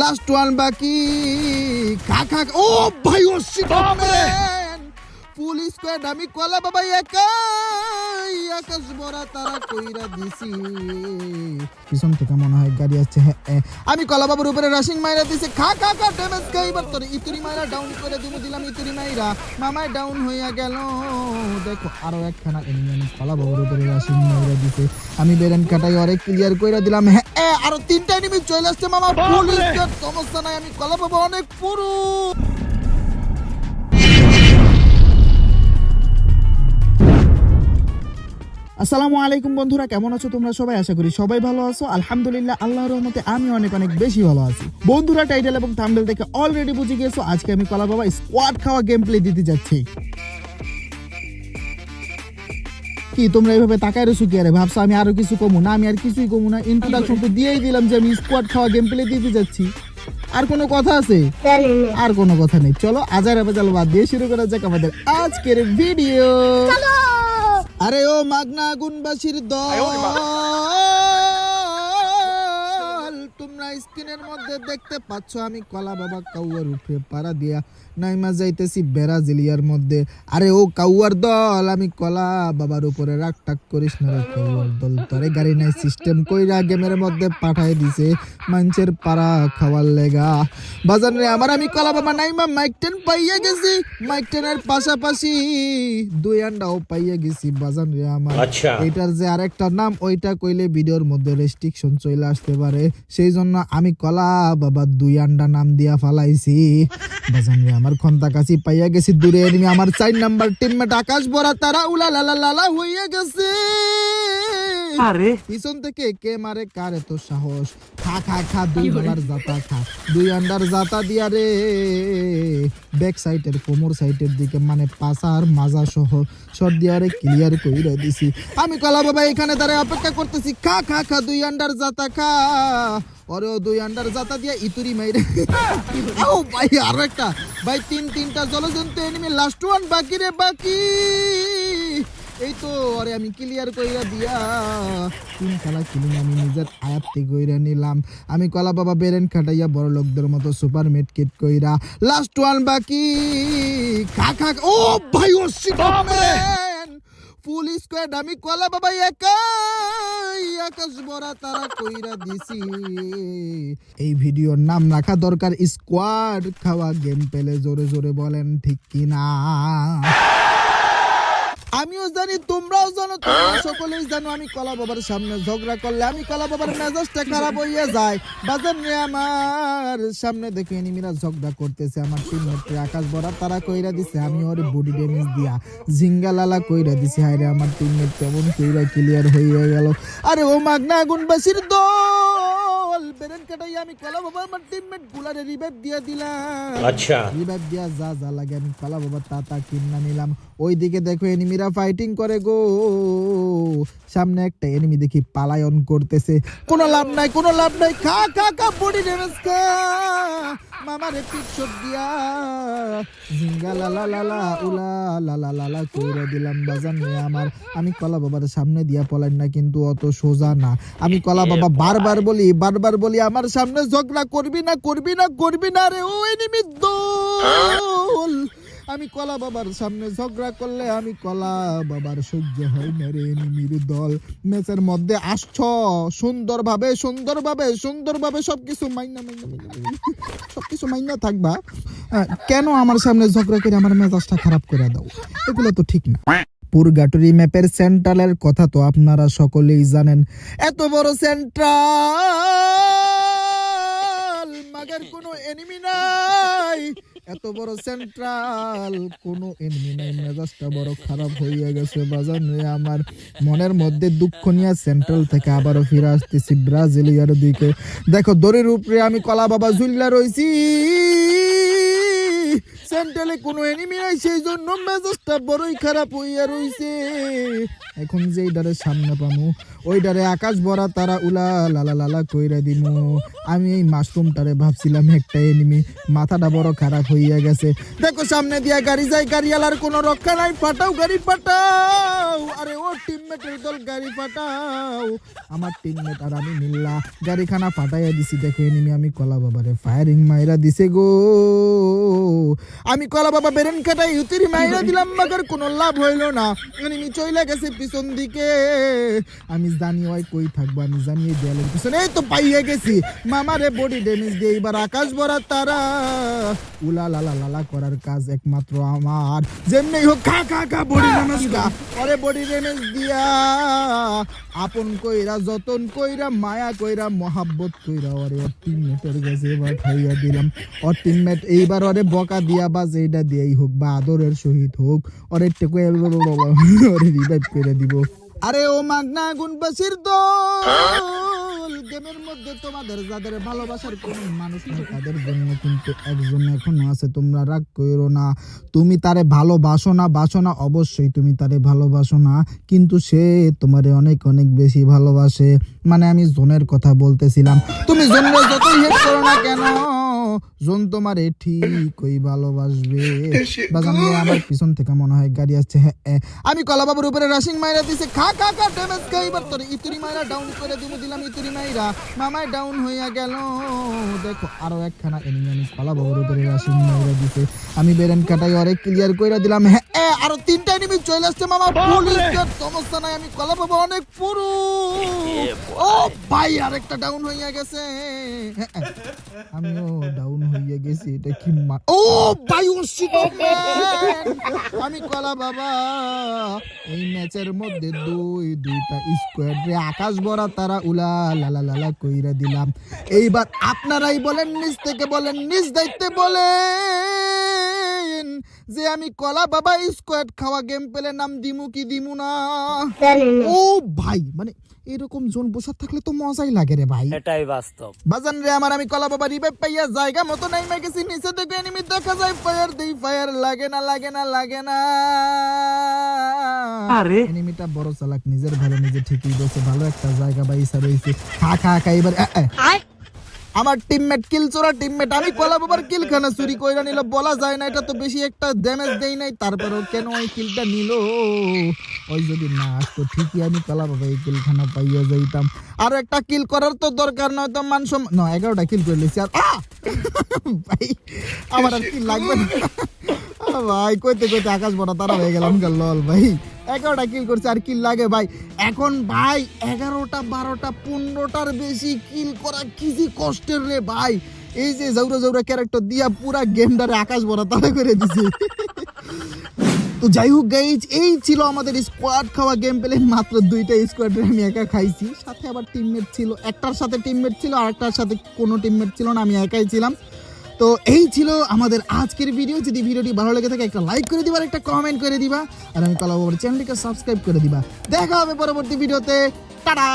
Last one বাকি। খা খা। ও ভাই ও shit, পুলিশ কয়ে আমি কলা বাবা একাই আকাশ বড়া তারা কইরা দিছি। পিছন থেকে মনে হয় গাড়ি আসছে হ্যাঁ হ্যাঁ। আমি কলা বাবার উপরে রাশিং মাইরা দিছি। খা খা খা ড্যামেজ খাই এবার তোর ইতুরি মাইরা ডাউন করে দিব দিলাম ইতুরি মাইরা। মামায় ডাউন হইয়া গেল। দেখো আরও একখানা এনিমি কলাবাবুর উপরে রাশিং মাইরা দিছে। আমি বেরেন কাটাই অনেক ক্লিয়ার কইরা দিলাম। হ্যাঁ এ, আরও তিনটা এনিমি চলে আসছে মামা। স্কোয়াড সমস্যা নাই আমি কলা বাবা অনেক পুরো আসসালামু আলাইকুম বন্ধুরা কেমন আছো তোমরা সবাই? আশা করি সবাই ভালো আছো। আলহামদুলিল্লাহ আল্লাহর রহমতে আমি অনেক অনেক বেশি ভালো আছি। বন্ধুরা টাইটেল এবং থাম্বনেল থেকে অলরেডি বুঝে গিয়েছো আজকে আমি কলা বাবা স্কোয়াড খাওয়া গেম প্লে দিতে যাচ্ছি। কি তোমরা এইভাবে তাকায় রয়েছো কি? আরে ভাবছ আমি আরও কিছু কমু? না আমি আর কিছুই কমু না। ইন্ট্রোডাকশন তো দিয়েই দিলাম যে আমি স্কোয়াড খাওয়া গেম প্লে দিতে যাচ্ছি। আর কোনো কথা আছে? আর কোনো কথা নেই। চলো আজার আবাজাল বাদ দিয়ে শুরু করা যাক আমাদের আজকের ভিডিও আরে ও মাগনা আগুনবাসীর দল। তোমরা স্ক্রিনের মধ্যে দেখতে পাচ্ছ আমি কলা বাবা কাউয়ার উপরে পাড়া দিয়া নাইমা যাইতেছি ব্রাজিলিয়ার মধ্যে। আরে ও কাউয়ার দল আমি কলা বাবার উপরে রাগ টাক করিস না রে কাউয়ার দল। তোরে গাড়ি নাই সিস্টেম কইরা গেমের মধ্যে পাঠাই দিছে মানুষের পাড়া খাওয়ার লেগা। বাজার রে আমার আমি কলা বাবা নাইমা মাইক টেন পাইয়া গেছি। মাইক টেনের পাশাপাশি দুই আন্ডাও পাইয়া গেছি বাজান রে আমার। আচ্ছা। এটার যে আরেকটা নাম ওইটা কইলে ভিডিওর মধ্যে রেস্ট্রিকশন চলে আসতে পারে। সেই জন্য আমি কলা বাবা দুই আন্ডা নাম দিয়া ফালাইছি। বাজান রে আমার খন্তা কাছি পাইয়া গেছি দূরে এনিমি আমার চার নাম্বার টিমমেট আকাশ বড়া তারা উলা লালা লালা হইয়া গেছে। আরে। পিছন থেকে কে মারে কার এত সাহস? খা খা খা দুই ডলার জাতা খা। দুই আন্ডার জাতা দিয়া রে। ব্যাক সাইডের কোমর সাইডের দিকে মানে পাসার মাজা সহ শট দিয়া রে ক্লিয়ার কইরা দিছি। আমি কলা বাবা এখানে তারে অপেক্ষা করতেছি। খা খা খা দুই আন্ডার জাতা খা। ওরে দুই আন্ডার জাতা দিয়া ইতুরি মাইরে। ও ভাই আরও একটা ভাই তিন তিনটা জলজন্তু এনিমি লাস্ট ওয়ান বাকি রে বাকি। এই তো আরে আমি ক্লিয়ার কইরা দিয়া। তিন খেলা কিলিং আমি নিজের আয়াত্তে কইরা নিলাম। আমি কলা বাবা বেরেন খাটাইয়া বড় লোকদের মতো সুপার মিট কিট কইরা লাস্ট ওয়ান বাকি। খা খা ও ভাই ও শিট ফুল স্কোয়াড আমি কলা বাবা একাই তারা কইরা এই ভিডিওর নাম রাখা দরকার স্কোয়াড, খাওয়া গেম পেলে জোরে জোরে বলেন ঠিক কিনা। আমিও জানি, তোমরাও জানো, তোমরা সকলেই জানো, আমি কলা বাবার সামনে ঝগড়া করলে আমি কলা বাবার মেজাজটা খারাপ হইয়া যায়। বাজার নিয়ে আমার সামনে দেখে এনিমিরা ঝগড়া করতেছে, আমার টিমমেট আকাশ বড়া তারা কইরা দিছে, আমি ওর বডি ড্যামেজ দিয়া জিঙ্গা লালা কইরা দিছে, হায়রে আমার টিমমেট কেমন কইরা ক্লিয়ার হইয়া গেল। আরে ও মাগনা আগুনবাসীর দল বেরেন কাটাই আমি কলা বাবা আমার টিমমেট গুলারে রিভাইভ দিয়া দিলাম। আচ্ছা। রিভাইভ দিয়া যা যা লাগে আমি কালা বাবা তা তা কিনা নিলাম। ওইদিকে দেখো এনিমিরা ফাইটিং করে গো। সামনে একটা এনিমি দেখি পালায়ন করতেছে। কোনো লাভ নাই কোনো লাভ নাই। খা খা খা বডি ড্যামেজ খা। মামারে পিক শট দিয়া। জিঙ্গা লা লা লা লা উলা লা লা লা লা কইরা দিলাম বাজান নিয়ে আমার। আমি কলা বাবার সামনে দিয়া পলাইন না কিন্তু অত সোজা না। আমি কলা বাবা বারবার বলি বারবার বলি, আমার সামনে ঝগড়া করবি না করবি না করবি না রে ও এনিমি আমি কলা বাবার সামনে ঝগড়া করলে আমি কলা বাবার সহ্য হয় না রে এনিমির দল। ম্যাচের মধ্যে আসছ, সুন্দরভাবে সুন্দরভাবে সুন্দরভাবে সবকিছু মাইনা মাইনা মাইনা সবকিছু মাইনা থাকবা। কেন আমার সামনে ঝগড়া করে আমার মেজাজটা খারাপ করে দাও? এগুলো তো ঠিক না। পুরগাটুরি ম্যাপের সেন্ট্রালের কথা তো আপনারা সকলেই জানেন। এত বড় সেন্ট্রাল! মাগের কোন এনিমি নাই। এত বড় সেন্ট্রাল কোন এনিমি নাই। মেজাজটা বড় খারাপ হইয়া গেছে বাজান আমার। মনের মধ্যে দুঃখ নিয়ে সেন্ট্রাল থেকে আবারও ফিরে আসতেছি ব্রাজিলিয়ার দিকে। দেখো দড়ির উপরে আমি কলা বাবা ঝুল্লা রইছি। সেন্ট্রালে কোনো এনিমি নাই সেই জন্য মেজাজটা বড়ই খারাপ হইয়া রইছে। এখন যে ডারে সামনে পামু ওই ডারে আকাশ ভরা তারা উলা লালা লালা কইরা দিমু। আমি এই মাশরুমটারে ভাবছিলাম একটা এনিমি মাথাটা বড় খারাপ হইয়া গেছে। দেখো সামনে দিয়া গাড়ি যায়, গাড়িওয়ালার কোনো রক্ষা নাই ফাটাও গাড়ি আরে ও দল গাড়ি পাঠাও আমার টিমমেট আর আমি মিল্লা গাড়িখানা ফাটাইয়া দিছি। দেখো এনিমি আমি কলা বাবারে ফায়ারিং মাইরা দিছে গো। আমি কলা বাবা বেরেন কাটাই উতিরি মাইরা দিলাম মাগার কোনো লাভ হইল না। এনিমি চইলা গেছে পিছন দিকে। আমি জানি ওই কই থাকব আমি জানি এই দেয়ালের পিছনে। এই তো পাইয়া গেছি। মামারে বডি ড্যামেজ দিয়ে এবার আকাশ ভরা তারা। উলা লালা লালা করার কাজ একমাত্র আমার। যেমনি হোক খা খা খা বডি ড্যামেজ খা। ওরে বডি ড্যামেজ দিয়া আপন কইরা, যতন কইরা, মায়া কইরা, মহাব্বত কইরা ওরে ওর টিমমেটের কাছে এবার খাইয়া দিলাম। ওর টিমমেট এইবার ওরে বকা দিয়া বা যেটা দিয়াই হোক বা আদরের সহিত হোক, ওরে টেকু ওরে রিভাইভ করে দিব। আরে ও মাগনা গুনবাসীর দল! মধ্যে তোমাদের যাদের ভালোবাসার কোন মানুষ নেই, তাদের জন্য কিন্তু একজন এখনও আছে, তোমরা রাগ করো না। তুমি তারে ভালোবাসো না, বাসো না, অবশ্যই তুমি তারে ভালোবাসো না, কিন্তু সে তোমারে অনেক অনেক বেশি ভালোবাসে। মানে আমি জোনের কথা বলতেছিলাম। তুমি জোনের যতই হেট করো না কেন জোন তোমারে ঠিকই ভালোবাসবে। বাজান রে, আমার পিছন থেকে মনে হয় গাড়ি আসছে হ্যাঁ হ্যাঁ। আমি কলাবাবুর উপরে রাশিং মাইরা দিছে। খা খা খা ড্যামেজ খাই এবার তোর ইতুরি মাইরা ডাউন করে দিব দিলাম ইতুরি মাইরা। মামায় ডাউন হইয়া গেল। দেখো আরও একখানা এনিমি আমি কলাবাবুর উপরে রাশিং মাইরা দিছে। আমি বেরেন কাটাই অনেক ক্লিয়ার কইরা দিলাম হ্যাঁ হ্যাঁ, আরও তিনটা এনিমি চলে আসছে মামা। পুলিশ সমস্যা নাই আমি কলাবাবু অনেক পুরু ও ভাই আরেকটা ডাউন হইয়া গেছে। হ্যাঁ। আমিও ডাউন এটা কি মা- man! আমি কলা বাবা, এই ম্যাচের মধ্যে দুই, দুইটা রে আকাশ ভরা তারা উলা লালা লালা কইরা দিলাম এইবার আপনারাই বলেন, নিজ থেকে বলেন, নিজ দায়িত্বে বলেন যে আমি কলা বাবা স্কোয়াড খাওয়া গেম পেলে নাম দিমু কি দিমু না? ও ভাই মানে এরকম জোন বসে থাকলে তো মজাই লাগে রে ভাই। এটাই বাস্তব। বাজান রে আমার আমি কলা বাবা রিভাইভ পাইয়া জায়গা মতো নাই গেছি নিচে থেকে এনিমি দেখা যায় ফায়ার দেই ফায়ার লাগে না লাগে না লাগে না। আরে। এনিমিটা বড় চালাক নিজের ভালো নিজে ঠিকই বসে ভালো একটা জায়গা বাইসা রইছে খা খা খা এবার। আমার টিমমেট কিল চোরা টিমমেট আমি কলা বাবার কিল খানা চুরি কইরা নিল, বলা যায় না, এটা তো বেশি একটা ড্যামেজ দেই নাই, তারপরেও কেন ওই কিলটা নিল? ওই যদি না আসতো, ঠিকই আমি কলা বাবা এই কিল খানা পাইয়া যাইতাম। আর একটা কিল করার তো দরকার নয় তো মান সম- না, এগারোটা কিল করে লিছি আর ভাই, আমার আর কি লাগবে না? ভাই, কইতে কইতে আকাশ বড় তারা হয়ে গেলাম লল ভাই। এগারোটা কিল করছে আর কিল লাগে ভাই। এখন ভাই, এগারোটা, বারোটা, পনেরোটার বেশি কিল করা কি যে কষ্টের রে ভাই। এই যে জৌরা জৌরা ক্যারেক্টার দিয়া পুরা গেমটারে আকাশ বড় তারা করে দিছে। তো যাই হোক গাইজ এই ছিল আমাদের স্কোয়াড খাওয়া গেম পেলে মাত্র দুইটা স্কোয়াডে আমি একা খাইছি। সাথে আবার টিমমেট ছিল, একটার সাথে টিমমেট ছিল আর একটার সাথে কোনো টিমমেট ছিল না, আমি একাই ছিলাম। তো এই ছিল আমাদের আজকের ভিডিও যদি ভিডিওটি ভালো লেগে থাকে, একটা লাইক করে দিবা একটা কমেন্ট করে দিবা। আর আমি কলা চ্যানেলটিকে সাবস্ক্রাইব করে দিবা। দেখা হবে পরবর্তী ভিডিওতে টাটা